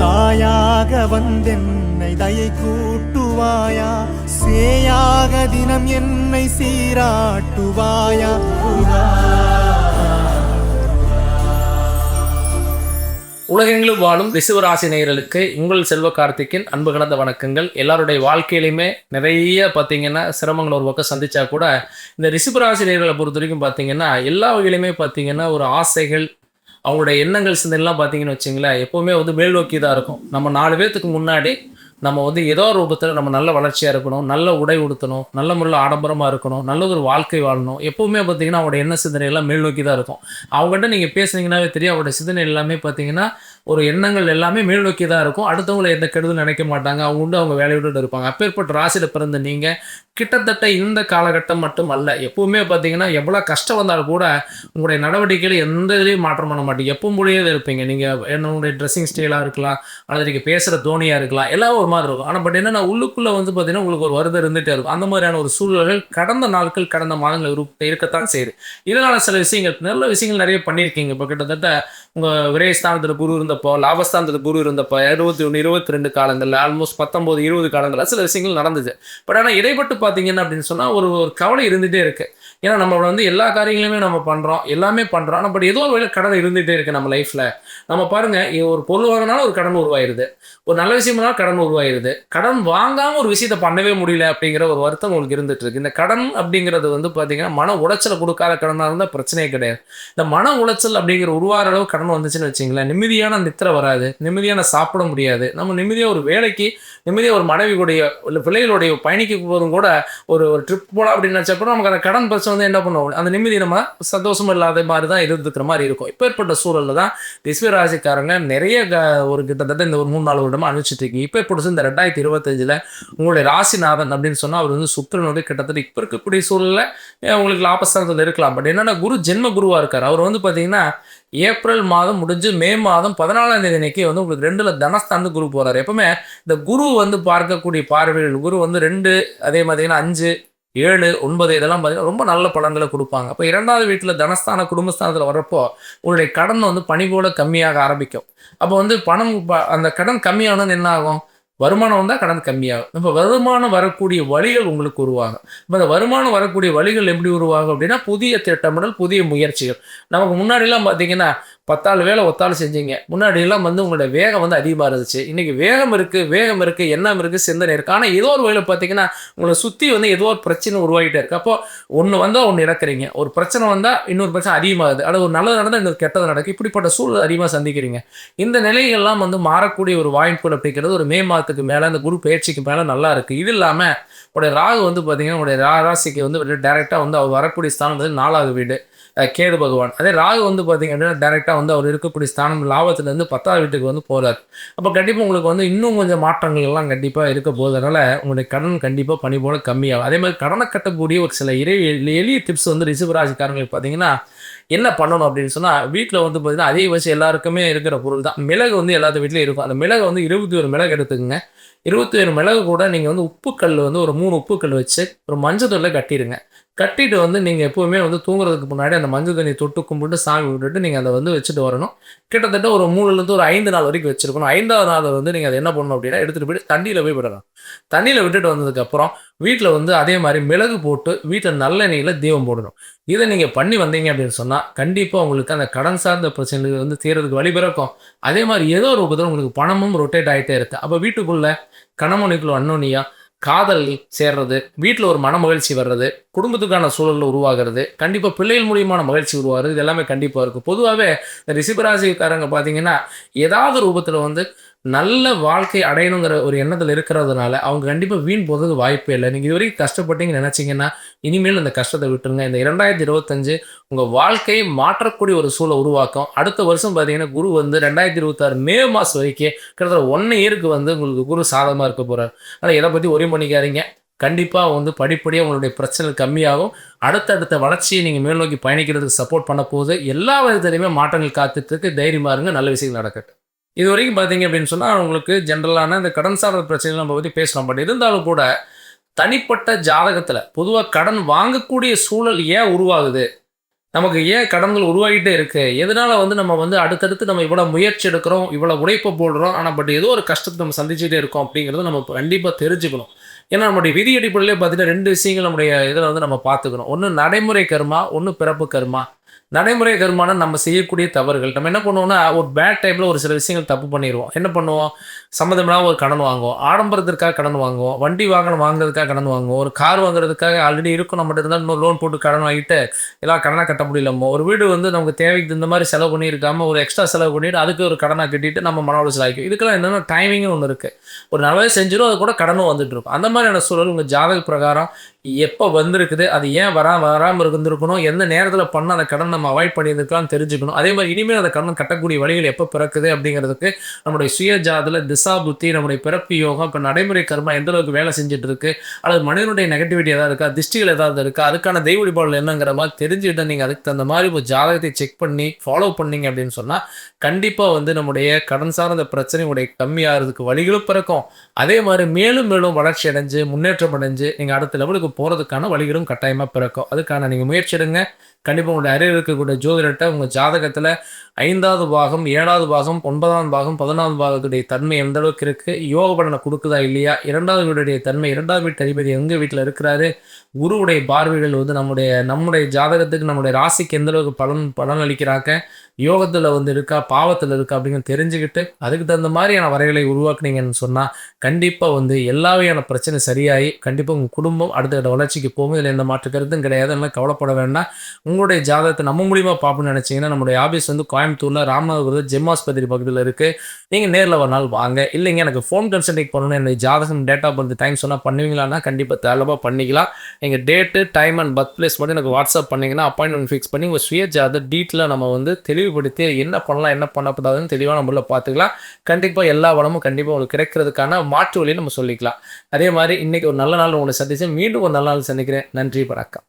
தாயாக வந்தென்னை தயை கூட்டுவாயா? சேயாக தினம் என்னை சீராட்டுவாயா? உலகெங்கிலும் வாழும் ரிசுவராசி நேயர்களுக்கு உங்கள் செல்வ கார்த்திக்கின் அன்பு கலந்த வணக்கங்கள். எல்லாருடைய வாழ்க்கையிலையுமே நிறைய பார்த்தீங்கன்னா சிரமங்கள் ஒரு பக்கம் சந்திச்சா கூட இந்த ரிசுவராசி நேயர்களை பொறுத்த வரைக்கும் பார்த்தீங்கன்னா எல்லா வகையிலுமே பார்த்தீங்கன்னா ஒரு ஆசைகள் அவங்களோட எண்ணங்கள் சிந்தனைலாம் பார்த்தீங்கன்னு வச்சிங்களேன் எப்போவுமே வந்து மேல் நோக்கி தான் இருக்கும். நம்ம நாலு பேர்த்துக்கு முன்னாடி நம்ம வந்து ஏதோ ஒரு ரூபத்தில் நம்ம நல்ல வளர்ச்சியாக இருக்கணும் நல்ல உடை உடுத்தணும் நல்ல முறையில் ஆடம்பரமாக இருக்கணும் நல்ல ஒரு வாழ்க்கை வாழணும். எப்போவுமே பார்த்தீங்கன்னா அவங்களோட எண்ண சிந்தனை எல்லாம் மேல் நோக்கி தான் இருக்கும். அவங்ககிட்ட நீங்கள் பேசுனீங்கன்னாவே தெரியும் அவங்களோட சிந்தனை எல்லாமே பார்த்தீங்கன்னா ஒரு எண்ணங்கள் எல்லாமே மேல் நோக்கி தான் இருக்கும். அடுத்தவங்களை எந்த கெடுதல் நினைக்க மாட்டாங்க. அவங்க உண்டு அவங்க வேலையோடு இருப்பாங்க. அப்பேற்பட்ட ராசியில் பிறந்த நீங்கள் கிட்டத்தட்ட இந்த காலகட்டம் மட்டும் அல்ல எப்பவுமே பார்த்தீங்கன்னா எவ்வளோ கஷ்டம் வந்தாலும் கூட உங்களுடைய நடவடிக்கையில் எந்த இதுலேயும் மாற்றம் பண்ண மாட்டீங்க. எப்போ முடியாத இருப்பீங்க. நீங்கள் என்னுடைய ட்ரெஸ்ஸிங் ஸ்டைலாக இருக்கலாம் அல்லது நீங்கள் பேசுகிற தோனியாக இருக்கலாம். எல்லாம் ஒரு மாதிரி இருக்கும். ஆனால் பட் என்னென்னா உள்ளுக்குள்ளே வந்து பார்த்தீங்கன்னா உங்களுக்கு ஒரு வருதம் இருந்துகிட்டே இருக்கும். அந்த மாதிரியான ஒரு சூழல்கள் கடந்த நாட்கள் கடந்த மாதங்கள் இருக்கத்தான் செய்யுது. இதனால் சில விஷயங்கள் நல்ல விஷயங்கள் நிறைய பண்ணியிருக்கீங்க. இப்போ கிட்டத்தட்ட உங்கள் விரயஸ்தானத்தில் குரு இருந்தப்போ லாபஸ்தானத்தில் குரு இருந்தப்போ இருபத்தி ஒன்று இருபத்தி ரெண்டு காலங்களில் ஆல்மோஸ்ட் பத்தொம்போது இருபது காலங்களில் சில விஷயங்கள் நடந்துச்சு பட் ஆனால் இடைப்பட்டு பார்த்தீங்கன்னா அப்படின்னு சொன்னால் ஒரு ஒரு கவலை இருந்துகிட்டே இருக்குது ஏன்னா நம்ம வந்து எல்லா காரியங்களுமே நம்ம பண்ணுறோம் எல்லாமே பண்ணுறோம் ஆனால் பட் ஏதோ ஒரு வழியில் கடன் இருந்துகிட்டே இருக்குது நம்ம லைஃப்பில் நம்ம பாருங்க ஒரு பொருள் வாங்கினாலும் ஒரு கடன் உருவாயிருது. ஒரு நல்ல விஷயம்னாலும் கடன் உருவாயிருது. கடன் வாங்காமல் ஒரு விஷயத்த பண்ணவே முடியல அப்படிங்கிற ஒரு வருத்தம் உங்களுக்கு இருந்துட்டு இருக்கு. இந்த கடன் அப்படிங்கிறது வந்து பார்த்தீங்கன்னா மன உளைச்சலை கொடுக்காத கடனாக இருந்தால் பிரச்சனையே கிடையாது. இந்த மன உளைச்சல் அப்படிங்கிற உருவாகிற அளவு கடன் வந்துச்சுன்னு வச்சிங்களேன் நிம்மதியான நித்திரை வராது. நிம்மதியான சாப்பிட முடியாது. நம்ம நிம்மதியாக ஒரு வேலைக்கு நிம்மதியாக ஒரு மனைவி கூடிய இல்லை பிள்ளைகளுடைய பயணிக்க போதும் கூட ஒரு ஒரு ட்ரிப் போகலாம் அப்படின்னு நினச்சா நமக்கு அந்த கடன் பிரச்சனை வந்து என்ன பண்ணுவோம்? அந்த நிம்மதி நம்ம சந்தோஷம் இல்லாத மாதிரி தான் இருந்துக்கிற மாதிரி இருக்கும். இப்போ ஏற்பட்ட சூழலில் தான் ரிஸ்வி ராசிக்காரங்க நிறைய க- ஒரு கிட்டத்தட்ட இந்த ஒரு மூணு நாலு வருடமாக அனுப்பிச்சிட்டு இருக்கீங்க. இப்போ ஏற்பட்டு இந்த ரெண்டாயிரத்தி இருபத்தஞ்சில் உங்களுடைய ராசிநாதன் அப்படின்னு சொன்னால் அவர் வந்து சுக்கிரன் வந்து கிட்டத்தட்ட இப்போ இருக்கக்கூடிய சூழலில் உங்களுக்கு லாபஸ்தானத்தில் இருக்கலாம்? பட் என்னென்னா குரு ஜென்ம குருவாக இருக்கார். அவர் வந்து பார்த்தீங்கன்னா ஏப்ரல் மாதம் முடிஞ்சு மே மாதம் பதினாலாம் தேதி அன்னைக்கு வந்து உங்களுக்கு ரெண்டுல தனஸ்தானத்து குரு போறாரு. எப்பவுமே இந்த குரு வந்து பார்க்கக்கூடிய பார்வைகள் குரு வந்து ரெண்டு அதே மாதிரிங்கன்னா அஞ்சு ஏழு ஒன்பது இதெல்லாம் பார்த்தீங்கன்னா ரொம்ப நல்ல பலன்களை கொடுப்பாங்க. அப்போ இரண்டாவது வீட்டில் தனஸ்தான குடும்பஸ்தானத்தில் வர்றப்போ உங்களுடைய கடன் வந்து பணி போல கம்மியாக ஆரம்பிக்கும். அப்போ வந்து பணம் ப- அந்த கடன் கம்மியானது என்ன ஆகும்? வருமானம் வந்தால் கடன் கம்மியாகும். இப்போ வருமானம் வரக்கூடிய வழிகள் உங்களுக்கு உருவாகும். இப்போ அந்த வருமானம் வரக்கூடிய வழிகள் எப்படி உருவாகும் அப்படின்னா புதிய திட்டமிடல் புதிய முயற்சிகள். நமக்கு முன்னாடிலாம் பார்த்தீங்கன்னா பத்தாள் வேலை ஒத்தாள் செஞ்சீங்க. முன்னாடியெல்லாம் வந்து உங்களோட வேகம் வந்து அதிகமாக இருந்துச்சு. இன்றைக்கி வேகம் இருக்குது வேகம் இருக்குது எண்ணம் இருக்குது சிந்தனை இருக்குது ஆனால் ஏதோ ஒரு வழியில் பார்த்தீங்கன்னா உங்களை சுற்றி வந்து ஏதோ ஒரு பிரச்சனை உருவாகிட்டே இருக்குது அப்போ ஒன்று வந்தால் ஒன்று இறக்குறீங்க ஒரு பிரச்சனை வந்தால் இன்னொரு பிரச்சனை அதிகமாகுது. அல்லது ஒரு நல்லது நடந்தால் இன்னொரு கெட்டது நடக்கும். இப்படிப்பட்ட சூழல் அதிகமாக சந்திக்கிறீங்க. இந்த நிலைகள்லாம் வந்து மாறக்கூடிய ஒரு வாய்ப்புகள் அப்படிங்கிறது ஒரு மே மாதத்துக்கு மேலே அந்த குரு பயிற்சிக்கு மேலே நல்லா இருக்குது இது இல்லாமல் உடைய ராகு வந்து பார்த்தீங்கன்னா உடைய ரா ராசிக்கு வந்து டேரெக்டாக வந்து அவர் வரக்கூடிய ஸ்தானம் வந்து நாலாவது வீடு. கேது பகவான். அதே ராகு வந்து பார்த்தீங்கன்னா அப்படின்னா டேரெக்டாக வந்து அவர் இருக்கக்கூடிய ஸ்தானம் லாபத்துலேருந்து பத்தாவது வீட்டுக்கு வந்து போகிறார் அப்போ கண்டிப்பாக உங்களுக்கு வந்து இன்னும் கொஞ்சம் மாற்றங்கள் எல்லாம் கண்டிப்பாக இருக்க போகிறதுனால உங்களுடைய கடன் கண்டிப்பாக பணி போல கம்மியாகும். அதே மாதிரி கடனை கட்டக்கூடிய ஒரு சில இறை எளிய டிப்ஸ் வந்து ரிசவராசிக்காரங்களுக்கு பார்த்தீங்கன்னா என்ன பண்ணணும் அப்படின்னு சொன்னால் வீட்டில் வந்து பார்த்தீங்கன்னா அதிகபட்சம் எல்லாருக்குமே இருக்கிற பொருள் தான். மிளகு வந்து எல்லாத்து வீட்லேயும் இருக்கும். அந்த மிளகு வந்து இருபத்தி ஒரு மிளகு எடுத்துக்கோங்க. இருபத்தி ஒரு மிளகு கூட நீங்கள் வந்து உப்புக்கல் வந்து ஒரு மூணு உப்புக்கல் வச்சு ஒரு மஞ்சள் தூளில் கட்டிடுங்க. கட்டிட்டு வந்து நீங்கள் எப்போவுமே வந்து தூங்குறதுக்கு முன்னாடி அந்த மஞ்சள் தண்ணி தொட்டு கும்பிட்டு சாமி விட்டுட்டு நீங்கள் அதை வந்து வச்சுட்டு வரணும். கிட்டத்தட்ட ஒரு மூணுலேருந்து ஒரு ஐந்து நாள் வரைக்கும் வச்சுருக்கணும். ஐந்தாவது நாள் வந்து நீங்கள் அதை என்ன பண்ணணும் அப்படின்னா எடுத்துகிட்டு போயிட்டு தண்ணியில் போய் விடலாம் தண்ணியில் விட்டுட்டு வந்ததுக்கப்புறம் வீட்டில் வந்து அதே மாதிரி மிளகு போட்டு வீட்டில் நல்லெண்ணெயில் தீபம் போடணும். இதை நீங்கள் பண்ணி வந்தீங்க அப்படின்னு சொன்னால் கண்டிப்பாக உங்களுக்கு அந்த கடன் சார்ந்த பிரச்சனைகள் வந்து தீர்றதுக்கு வழி பிறக்கும். அதே மாதிரி ஏதோ ஒரு ரூபத்தில் உங்களுக்கு பணமும் ரொட்டேட் ஆகிட்டே இருக்குது அப்போ வீட்டுக்குள்ளே கணவனுக்குள்ள அன்னோனியா காதல் சேர்றது வீட்டில் ஒரு மன மகிழ்ச்சி வர்றது குடும்பத்துக்கான சூழலில் உருவாகிறது கண்டிப்பாக பிள்ளைகள் மூலியமான மகிழ்ச்சி உருவாகிறது இது எல்லாமே கண்டிப்பாக இருக்கும். பொதுவாகவே இந்த ரிசிபராசிக்காரங்க பார்த்தீங்கன்னா ஏதாவது ரூபத்தில் வந்து நல்ல வாழ்க்கை அடையணுங்கிற ஒரு எண்ணத்தில் இருக்கிறதுனால அவங்க கண்டிப்பாக வீண் போகிறது வாய்ப்பே இல்லை. நீங்கள் இதுவரைக்கும் கஷ்டப்பட்டீங்கன்னு நினச்சிங்கன்னா இனிமேல் இந்த கஷ்டத்தை விட்டுருங்க. இந்த இரண்டாயிரத்தி இருபத்தஞ்சு உங்கள் வாழ்க்கையை மாற்றக்கூடிய ஒரு சூழலை உருவாக்கும். அடுத்த வருஷம் பார்த்தீங்கன்னா குரு வந்து ரெண்டாயிரத்தி இருபத்தாறு மே மாதம் வரைக்கும் கிட்டத்தட்ட ஒன் இயருக்கு வந்து உங்களுக்கு குரு சாதகமாக இருக்க போகிறார் ஆனால் இதை பற்றி ஒரே பண்ணிக்காதீங்க. கண்டிப்பாக வந்து படிப்படியாக உங்களுடைய பிரச்சனை கம்மியாகும். அடுத்தடுத்த வளர்ச்சியை நீங்கள் மேல் நோக்கி பயணிக்கிறதுக்கு சப்போர்ட் பண்ண போது எல்லா விதத்துலையுமே மாற்றங்கள் காத்துட்டு இருக்கு. தைரியமாக இருங்க. நல்ல விஷயங்கள் நடக்கட்டும். இது வரைக்கும் பார்த்தீங்க அப்படின்னு சொன்னால் உங்களுக்கு ஜென்ரலான இந்த கடன் சார்ந்த பிரச்சனைகள் நம்ம பற்றி பேசலாம். பட் இருந்தாலும் கூட தனிப்பட்ட ஜாதகத்தில் பொதுவாக கடன் வாங்கக்கூடிய சூழல் ஏன் உருவாகுது? நமக்கு ஏன் கடன்கள் உருவாகிட்டே இருக்குது எதனால் வந்து நம்ம வந்து அடுத்தடுத்து நம்ம இவ்வளோ முயற்சி எடுக்கிறோம் இவ்வளோ உழைப்பை போடுறோம் ஆனால் பட் ஏதோ ஒரு கஷ்டத்தை நம்ம சந்திச்சுட்டே இருக்கோம் அப்படிங்கிறத நம்ம கண்டிப்பாக தெரிஞ்சுக்கணும். ஏன்னா நம்முடைய விதி அடிப்படையிலே பார்த்தீங்கன்னா ரெண்டு விஷயங்கள் நம்முடைய இதில் வந்து நம்ம பார்த்துக்கணும். ஒன்று நடைமுறை கர்மா ஒன்று பிறப்பு கர்மா. நடைமுறை கர்மான நம்ம செய்யக்கூடிய தவறுகள். நம்ம என்ன பண்ணுவோம்னா ஒரு பேட் டைமில் ஒரு சில விஷயங்கள் தப்பு பண்ணிடுவோம் என்ன பண்ணுவோம்? சம்மந்தமில்லாம ஒரு கடன் வாங்குவோம். ஆடம்பரத்திற்காக கடன் வாங்குவோம். வண்டி வாங்கணும் வாங்குறதுக்காக கடன் வாங்குவோம். ஒரு கார் வாங்குறதுக்காக ஆல்ரெடி இருக்கும். நம்மகிட்ட இருந்தால் இன்னொரு லோன் போட்டு கடன் வாங்கிட்டு எல்லாம் கடனாக கட்ட முடியலமோ? ஒரு வீடு வந்து நமக்கு தேவைக்கு இந்த மாதிரி செலவு பண்ணியிருக்காம ஒரு எக்ஸ்ட்ரா செலவு பண்ணிட்டு அதுக்கு ஒரு கடனாக கட்டிட்டு நம்ம மன உளைச்சல் ஆகிக்கும். இதுக்கெல்லாம் என்னென்ன டைமிங்னு ஒன்று இருக்குது ஒரு நல்லவே செஞ்சிடும் அது கூட கடனும் வந்துட்டு இருக்கும். அந்த மாதிரியான சூழல் உங்கள் ஜாதக பிரகாரம் எப்போ வந்திருக்குது? அது ஏன் வரா வராமல் இருந்திருக்கணும்? எந்த நேரத்தில் பண்ண அந்த கடன் நம்ம அவாய்ட் பண்ணியிருக்கலாம் தெரிஞ்சுக்கணும். அதே மாதிரி இனிமேல் அந்த கடன் கட்டக்கூடிய வழிகள் எப்போ பிறக்குது அப்படிங்கிறதுக்கு நம்முடைய சுய ஜாதில் திசா புத்தி நம்முடைய பிறப்பு யோகம் இப்போ நடைமுறை கர்மா எந்த அளவுக்கு வேலை செஞ்சுட்டு இருக்கு அல்லது மனிதனுடைய நெகட்டிவிட்டி ஏதாவது இருக்கா திஷ்டிகள் ஏதாவது இருக்கா அதுக்கான தெய்வ வழிபாடுகள் என்னங்கிற மாதிரி தெரிஞ்சுக்கிட்டு நீங்கள் அதுக்கு தகுந்த மாதிரி ஒரு ஜாதகத்தை செக் பண்ணி ஃபாலோ பண்ணீங்க அப்படின்னு சொன்னால் கண்டிப்பாக வந்து நம்முடைய கடன் சார்ந்த பிரச்சனை உடைய கம்மியாகிறதுக்கு வழிகளும் பிறக்கும். அதே மாதிரி மேலும் மேலும் வளர்ச்சி அடைஞ்சு முன்னேற்றம் அடைஞ்சு நீங்கள் அடுத்த லெவலுக்கு போகிறதுக்கான வழிகளும் கட்டாயமாக பிறக்கும். அதுக்கான நீங்கள் முயற்சி எடுங்க. கண்டிப்பாக உங்களுடைய அறிவு இருக்கக்கூடிய ஜோதிடர்கிட்ட உங்கள் ஜாதகத்தில் ஐந்தாவது பாகம் ஏழாவது பாகம் ஒன்பதாம் பாகம் பதினாவது பாகத்துடைய தன்மை எந்த அளவுக்கு இருக்குது யோக பலனை கொடுக்குதா இல்லையா? இரண்டாவது வீடுடைய தன்மை இரண்டாவது வீட்டு அதிபதி எங்கள் வீட்டில் இருக்கிறாரு? குருவுடைய பார்வைகள் வந்து நம்முடைய நம்முடைய ஜாதகத்துக்கு நம்முடைய ராசிக்கு எந்தளவுக்கு பலன் பலன் அளிக்கிறாங்க யோகத்தில் வந்து இருக்கா பாவத்தில் இருக்கா அப்படின்னு தெரிஞ்சுக்கிட்டு அதுக்கு தகுந்த மாதிரியான வரைகளை உருவாக்குனீங்கன்னு சொன்னால் கண்டிப்பாக வந்து எல்லா வகையான பிரச்சனை சரியாகி கண்டிப்பாக உங்கள் குடும்பம் அடுத்த வளர்ச்சிக்கு போகும். இதில் எந்த மாற்று கருத்தும் கிடையாது. அதெல்லாம் கவலைப்பட வேண்டாம். உங்களுடைய ஜாதகத்தை நம்ம மூலியமாக பார்ப்போம்னு நினச்சிங்கன்னா நம்மளுடைய ஆஃபீஸ் வந்து கோயம்புத்தூரில் ராமநாதபுரத்தில் ஜெம்மாஸ்பத்திரி பகுதியில் இருக்குது நீங்கள் நேரில் ஒரு நாள் வாங்க. இல்லைங்க எனக்கு ஃபோன் கன்சல்டிங் பண்ணணும் என்னுடைய ஜாதகம் டேட்டா பர்த் டைம் சொன்னால் பண்ணுவீங்களான்னா கண்டிப்பாக தாராளமாக பண்ணிக்கலாம். எங்கள் date time and birth place மட்டும் எனக்கு வாட்ஸ்அப் பண்ணிங்கன்னா அப்பாயின்மெண்ட் ஃபிக்ஸ் பண்ணி உங்கள் சுய ஜாத டீட்டெயிலாக நம்ம வந்து தெளிவு தெளிவுபடுத்தி என்ன பண்ணலாம் என்ன பண்ணக்கூடாதுன்னு தெளிவாக நம்மள பார்த்துக்கலாம். கண்டிப்பாக எல்லா வளமும் கண்டிப்பாக உங்களுக்கு கிடைக்கிறதுக்கான மாற்று வழியை நம்ம சொல்லிக்கலாம். அதே மாதிரி இன்றைக்கி ஒரு நல்ல நாள் உங்களை சந்திச்சு மீண்டும் ஒரு நல்ல நாள் சந்திக்கிறேன். நன்றி வணக்கம்.